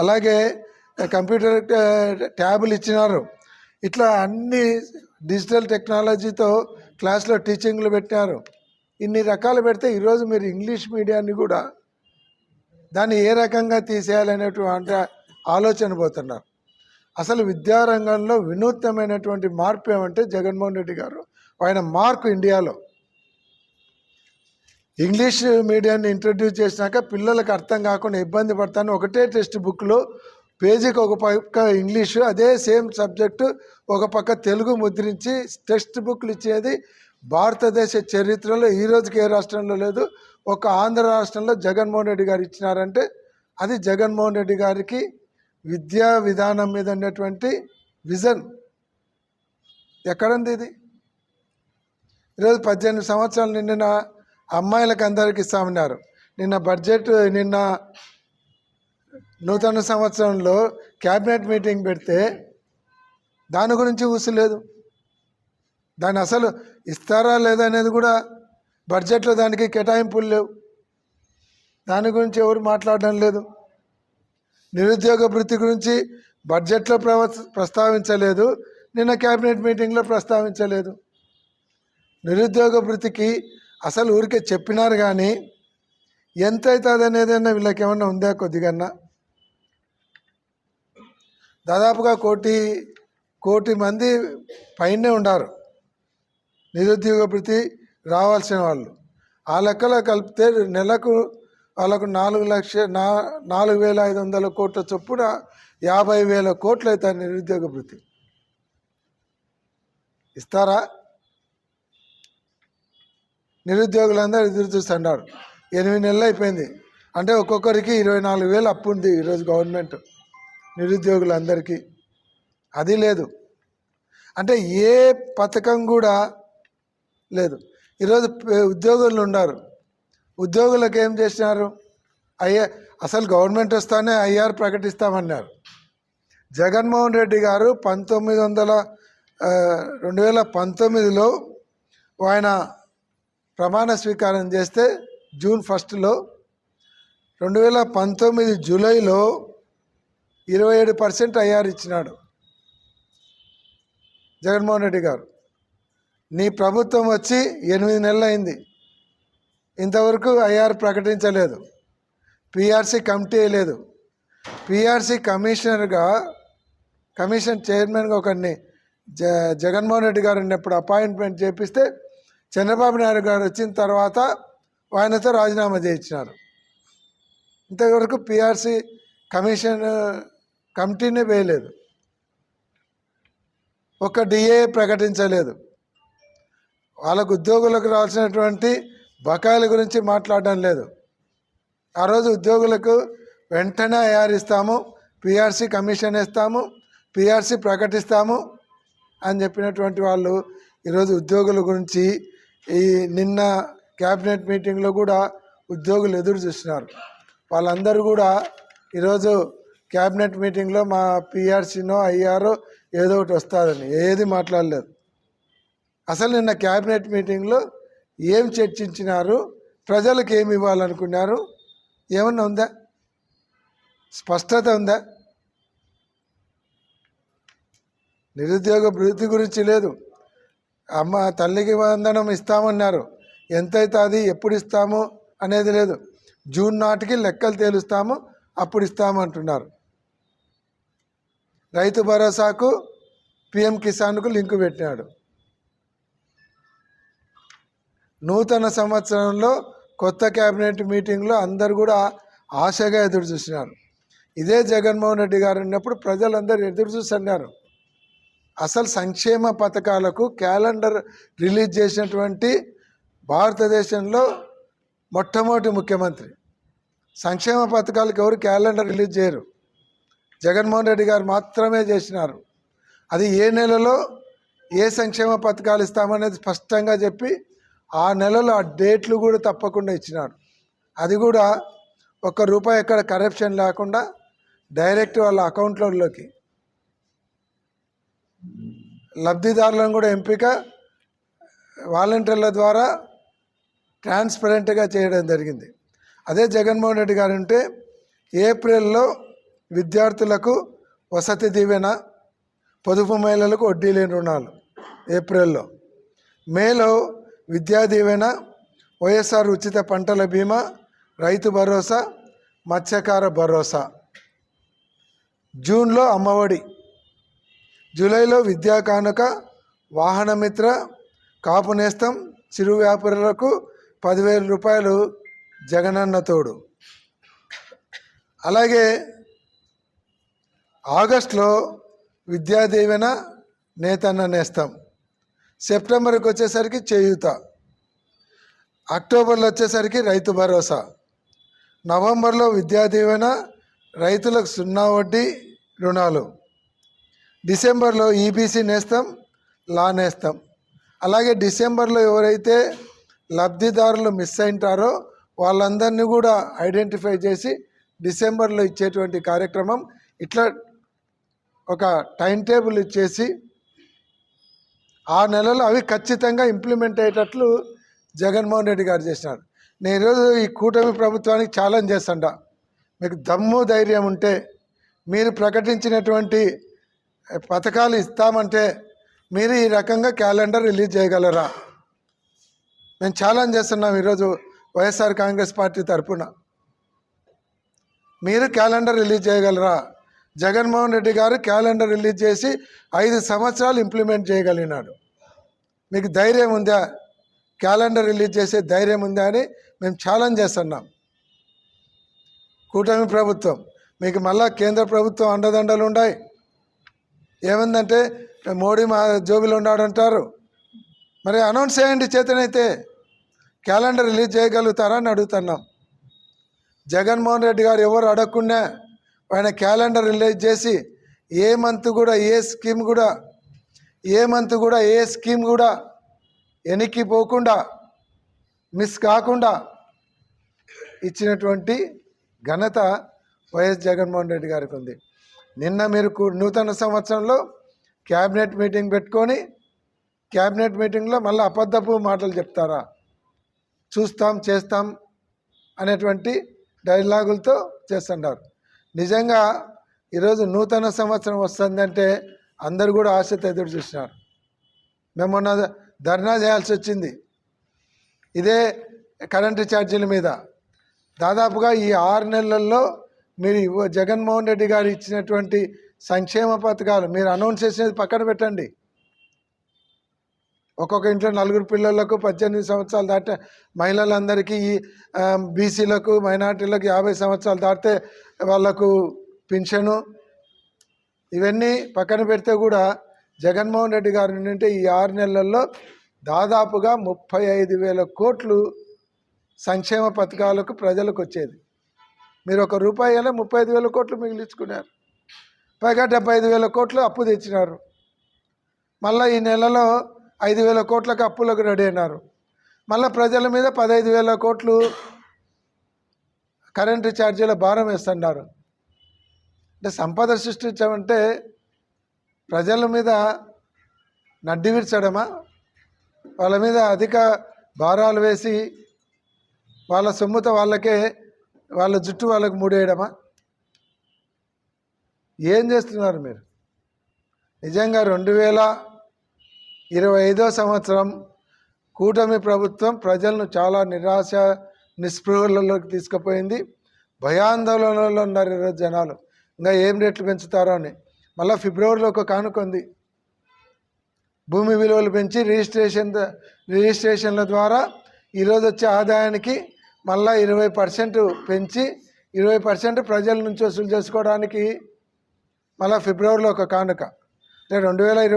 అలాగే కంప్యూటర్ ట్యాబులు ఇచ్చినారు. ఇట్లా అన్ని డిజిటల్ టెక్నాలజీతో క్లాస్లో టీచింగ్లు పెట్టినారు. ఇన్ని రకాలు పెడితే ఈరోజు మీరు ఇంగ్లీష్ మీడియాన్ని కూడా దాన్ని ఏ రకంగా తీసేయాలనేటువంటి ఆలోచన పోతున్నారు. అసలు విద్యారంగంలో వినూత్నమైనటువంటి మార్పు ఏమంటే జగన్మోహన్ రెడ్డి గారు. ఆయన మార్కు ఇండియాలో. ఇంగ్లీష్ మీడియాన్ని ఇంట్రడ్యూస్ చేసినాక పిల్లలకు అర్థం కాకుండా ఇబ్బంది పడతాను. ఒకటే టెక్స్ట్ బుక్లో పేజీకి ఒక పక్క ఇంగ్లీషు అదే సేమ్ సబ్జెక్టు ఒక పక్క తెలుగు ముద్రించి టెక్స్ట్ బుక్లు ఇచ్చేది భారతదేశ చరిత్రలో ఈ రోజుకి ఏ రాష్ట్రంలో లేదు ఒక ఆంధ్ర రాష్ట్రంలో జగన్మోహన్ రెడ్డి గారు ఇచ్చినారంటే అది జగన్మోహన్ రెడ్డి గారికి విద్యా విధానం మీద ఉన్నటువంటి విజన్. ఎక్కడంది ఇది? ఈరోజు పద్దెనిమిది సంవత్సరాలు నిండిన అమ్మాయిలకు అందరికి ఇస్తామన్నారు. నిన్న బడ్జెట్ నిన్న నూతన సంవత్సరంలో క్యాబినెట్ మీటింగ్ పెడితే దాని గురించి ఊసలేదు దాన్ని అసలు ఇస్తారా లేదా అనేది కూడా బడ్జెట్లో దానికి కేటాయింపులు లేవు. దాని గురించి ఎవరు మాట్లాడడం లేదు. నిరుద్యోగ వృత్తి గురించి బడ్జెట్లో ప్రవ ప్రస్తావించలేదు. నిన్న క్యాబినెట్ మీటింగ్లో ప్రస్తావించలేదు. నిరుద్యోగ వృత్తికి అసలు ఊరికే చెప్పినారు కానీ ఎంత అవుతుంది అనేది అన్న వీళ్ళకి ఏమన్నా ఉందా కొద్దిగన్నా? దాదాపుగా కోటి కోటి మంది పైనే ఉండారు. నిరుద్యోగ వృత్తి రావాల్సిన వాళ్ళు. ఆ లెక్కలో కలిపితే నెలకు వాళ్ళకు నాలుగు లక్ష నా నాలుగు వేల ఐదు వందల కోట్ల చొప్పున యాభై వేల కోట్లు అవుతాయి నిరుద్యోగ వృత్తి ఇస్తారా? నిరుద్యోగులందరూ ఎదురు చూస్తున్నారు. ఎనిమిది నెలలు అయిపోయింది. అంటే ఒక్కొక్కరికి ఇరవై నాలుగు వేలు అప్పు ఉంది ఈరోజు గవర్నమెంట్ నిరుద్యోగులందరికీ. అది లేదు. అంటే ఏ పథకం కూడా లేదు. ఈరోజు ఉద్యోగులు ఉన్నారు. ఉద్యోగులకు ఏం చేసినారు? అయ్యే అసలు గవర్నమెంట్ వస్తానే ఐఆర్ ప్రకటిస్తామన్నారు. జగన్మోహన్ రెడ్డి గారు పంతొమ్మిది వందల రెండు వేల పంతొమ్మిదిలో ఆయన ప్రమాణ స్వీకారం చేస్తే జూన్ ఫస్ట్లో రెండు వేల పంతొమ్మిది జూలైలో ఇరవై ఏడు పర్సెంట్ ఐఆర్ ఇచ్చినాడు జగన్మోహన్ రెడ్డి గారు. నీ ప్రభుత్వం వచ్చి ఎనిమిది నెలలు అయింది. ఇంతవరకు ఐఆర్ ప్రకటించలేదు. పిఆర్సీ కమిటీ లేదు పిఆర్సీ కమిషనర్గా కమిషన్ చైర్మన్గా ఒకరిని జ జగన్మోహన్ రెడ్డి గారు ఉన్నప్పుడు అపాయింట్మెంట్ చేపిస్తే చంద్రబాబు నాయుడు గారు వచ్చిన తర్వాత ఆయనతో రాజీనామా చేయించినారు. ఇంతవరకు పిఆర్సీ కమిషన్ కమిటీనే వేయలేదు. ఒక డిఏ ప్రకటించలేదు. వాళ్ళకు ఉద్యోగులకు రావాల్సినటువంటి బకాయిల గురించి మాట్లాడడం లేదు. ఆ రోజు ఉద్యోగులకు వెంటనే అయారిస్తాము ఇస్తాము పిఆర్సీ కమిషన్ ఇస్తాము పిఆర్సీ ప్రకటిస్తాము అని చెప్పినటువంటి వాళ్ళు ఈరోజు ఉద్యోగుల గురించి ఈ నిన్న క్యాబినెట్ మీటింగ్లో కూడా ఉద్యోగులు ఎదురు చూస్తున్నారు వాళ్ళందరూ కూడా ఈరోజు క్యాబినెట్ మీటింగ్లో మా పిఆర్సీనో ఐఆర్ఓ ఏదో ఒకటి వస్తుందని ఏది మాట్లాడలేదు. అసలు నిన్న క్యాబినెట్ మీటింగ్లో ఏం చర్చించినారు? ప్రజలకు ఏమి ఇవ్వాలనుకున్నారు? ఏమన్నా ఉందా? స్పష్టత ఉందా? నిరుద్యోగ వృద్ధి గురించి లేదు. అమ్మ తల్లికి వందనం ఇస్తామన్నారు. ఎంత అవుతుంది ఎప్పుడు ఇస్తాము అనేది లేదు. జూన్ నాటికి లెక్కలు తేలుస్తాము అప్పుడు ఇస్తామంటున్నారు రైతు భరోసాకు పిఎం కిసాన్కు లింకు పెట్టినాడు. నూతన సంవత్సరంలో కొత్త క్యాబినెట్ మీటింగ్లో అందరు కూడా ఆశగా ఎదురు చూసినారు. ఇదే జగన్మోహన్ రెడ్డి గారు ఉన్నప్పుడు ప్రజలందరూ ఎదురు చూస్తున్నారు అసలు సంక్షేమ పథకాలకు క్యాలెండర్ రిలీజ్ చేసినటువంటి భారతదేశంలో మొట్టమొదటి ముఖ్యమంత్రి. సంక్షేమ పథకాలకు ఎవరు క్యాలెండర్ రిలీజ్ చేయరు. జగన్మోహన్ రెడ్డి గారు మాత్రమే చేసినారు. అది ఏ నెలలో ఏ సంక్షేమ పథకాలు ఇస్తామనేది స్పష్టంగా చెప్పి ఆ నెలలో ఆ డేట్లు కూడా తప్పకుండా ఇచ్చినాడు అది కూడా ఒక్క రూపాయి ఎక్కడ కరప్షన్ లేకుండా డైరెక్ట్ వాళ్ళ అకౌంట్లలోకి లబ్ధిదారులను కూడా ఎంపిక వాలంటీర్ల ద్వారా ట్రాన్స్పరెంట్గా చేయడం జరిగింది. అదే జగన్మోహన్ రెడ్డి గారు ఉంటే ఏప్రిల్లో విద్యార్థులకు వసతి దీవెన పొదుపు మహిళలకు వడ్డీ లేని రుణాలు ఏప్రిల్లో. మేలో విద్యా దీవెన వైఎస్ఆర్ ఉచిత పంటల బీమా రైతు భరోసా మత్స్యకార భరోసా. జూన్లో అమ్మఒడి జూలైలో విద్యా కానుక వాహనమిత్ర కాపు నేస్తం చిరు వ్యాపారులకు పదివేల రూపాయలు జగనన్న తోడు. అలాగే ఆగస్టులో విద్యా దీవెన నేతన్న నేస్తం. సెప్టెంబర్కి వచ్చేసరికి చేయూత. అక్టోబర్లో వచ్చేసరికి రైతు భరోసా. నవంబర్లో విద్యా దీవెన రైతులకు సున్నా వడ్డీ రుణాలు. డిసెంబర్లో ఈబీసీ నేస్తాం లా నేస్తాం. అలాగే డిసెంబర్లో ఎవరైతే లబ్ధిదారులు మిస్ అయింటారో వాళ్ళందరినీ కూడా ఐడెంటిఫై చేసి డిసెంబర్లో ఇచ్చేటువంటి కార్యక్రమం ఇట్లా ఒక టైం టేబుల్ ఇచ్చేసి ఆ నెలలో అవి ఖచ్చితంగా ఇంప్లిమెంట్ అయ్యేటట్లు జగన్మోహన్ రెడ్డి గారు చేసినారు. నేను ఈరోజు ఈ కూటమి ప్రభుత్వానికి ఛాలెంజ్ చేస్తాండ. మీకు దమ్ము ధైర్యం ఉంటే మీరు ప్రకటించినటువంటి పథకాలు ఇస్తామంటే మీరు ఈ రకంగా క్యాలెండర్ రిలీజ్ చేయగలరా? మేము ఛాలెంజ్ చేస్తున్నాం ఈరోజు వైఎస్ఆర్ కాంగ్రెస్ పార్టీ తరఫున మీరు క్యాలెండర్ రిలీజ్ చేయగలరా? జగన్మోహన్ రెడ్డి గారు క్యాలెండర్ రిలీజ్ చేసి ఐదు సంవత్సరాలు ఇంప్లిమెంట్ చేయగలిగినాడు. మీకు ధైర్యం ఉందా? క్యాలెండర్ రిలీజ్ చేసే ధైర్యం ఉందా అని మేము ఛాలెంజ్ చేస్తున్నాం. కూటమి ప్రభుత్వం మీకు మళ్ళా కేంద్ర ప్రభుత్వం అండదండలు ఉన్నాయి ఏముందంటే మోడీ మా జోబిలో ఉన్నాడంటారు మరి అనౌన్స్ చేయండి చేతనైతే. క్యాలెండర్ రిలీజ్ చేయగలుగుతారా అని అడుగుతున్నాం. జగన్మోహన్ రెడ్డి గారు ఎవరు అడగకుండా ఆయన క్యాలెండర్ రిలీజ్ చేసి ఏ మంత్ కూడా ఏ స్కీమ్ కూడా ఏ మంత్ కూడా ఏ స్కీమ్ కూడా వెనక్కి పోకుండా మిస్ కాకుండా ఇచ్చినటువంటి ఘనత వైఎస్ జగన్మోహన్ రెడ్డి గారికి ఉంది. నిన్న మీరు కు- నూతన సంవత్సరంలో క్యాబినెట్ మీటింగ్ పెట్టుకొని క్యాబినెట్ మీటింగ్లో మళ్ళీ అబద్ధపు మాటలు చెప్తారా? చూస్తాం చేస్తాం అనేటువంటి డైలాగులతో చేస్తున్నారు నిజంగా ఈరోజు నూతన సంవత్సరం వస్తుందంటే అందరు కూడా ఆశతో ఎదురు చూసినారు మేము మొన్న ధర్నా చేయాల్సి వచ్చింది. ఇదే కరెంటు ఛార్జీల మీద. దాదాపుగా ఈ ఆరు నెలల్లో మీరు జగన్మోహన్ రెడ్డి గారు ఇచ్చినటువంటి సంక్షేమ పథకాలు మీరు అనౌన్స్ చేసినది పక్కన పెట్టండి. ఒక్కొక్క ఇంట్లో నలుగురు పిల్లలకు పద్దెనిమిది సంవత్సరాలు దాటే మహిళలందరికీ ఈ బీసీలకు మైనార్టీలకు యాభై సంవత్సరాలు దాటితే వాళ్ళకు పింఛను. ఇవన్నీ పక్కన పెడితే కూడా జగన్మోహన్ రెడ్డి గారు నుండి ఈ ఆరు నెలల్లో దాదాపుగా ముప్పై ఐదు వేల కోట్లు సంక్షేమ పథకాలకు ప్రజలకు వచ్చేది. మీరు ఒక రూపాయలే ముప్పై ఐదు వేల కోట్లు మిగిలించుకున్నారు. పైగా డెబ్బై ఐదు వేల కోట్లు అప్పు తెచ్చినారు. మళ్ళీ ఈ నెలలో ఐదు వేల కోట్లకు అప్పులకు రెడీ అయినారు. మళ్ళీ ప్రజల మీద పదహైదు వేల కోట్లు కరెంటు ఛార్జీల భారం వేస్తున్నారు. అంటే సంపద సృష్టించమంటే ప్రజల మీద నడ్డి విర్చడమా? వాళ్ళ మీద అధిక భారాలు వేసి వాళ్ళ సొమ్ముతో వాళ్ళకే వాళ్ళ జుట్టు వాళ్ళకు మూడేయడమా? ఏం చేస్తున్నారు మీరు? నిజంగా రెండు వేల ఇరవై ఐదో సంవత్సరం కూటమి ప్రభుత్వం ప్రజలను చాలా నిరాశ నిస్పృహలలోకి తీసుకుపోయింది. భయాందోళనలో ఉన్నారు ఈరోజు జనాలు. ఇంకా ఏం రేట్లు పెంచుతారో అని. మళ్ళీ ఫిబ్రవరిలో ఒక కానుకొంది భూమి విలువలు పెంచి రిజిస్ట్రేషన్ రిజిస్ట్రేషన్ల ద్వారా ఈరోజు వచ్చే ఆదాయానికి మళ్ళా ఇరవై పర్సెంట్ పెంచి ఇరవై పర్సెంట్ ప్రజల నుంచి వసూలు చేసుకోవడానికి మళ్ళీ ఫిబ్రవరిలో ఒక కానుక. రెండు వేల ఇరవై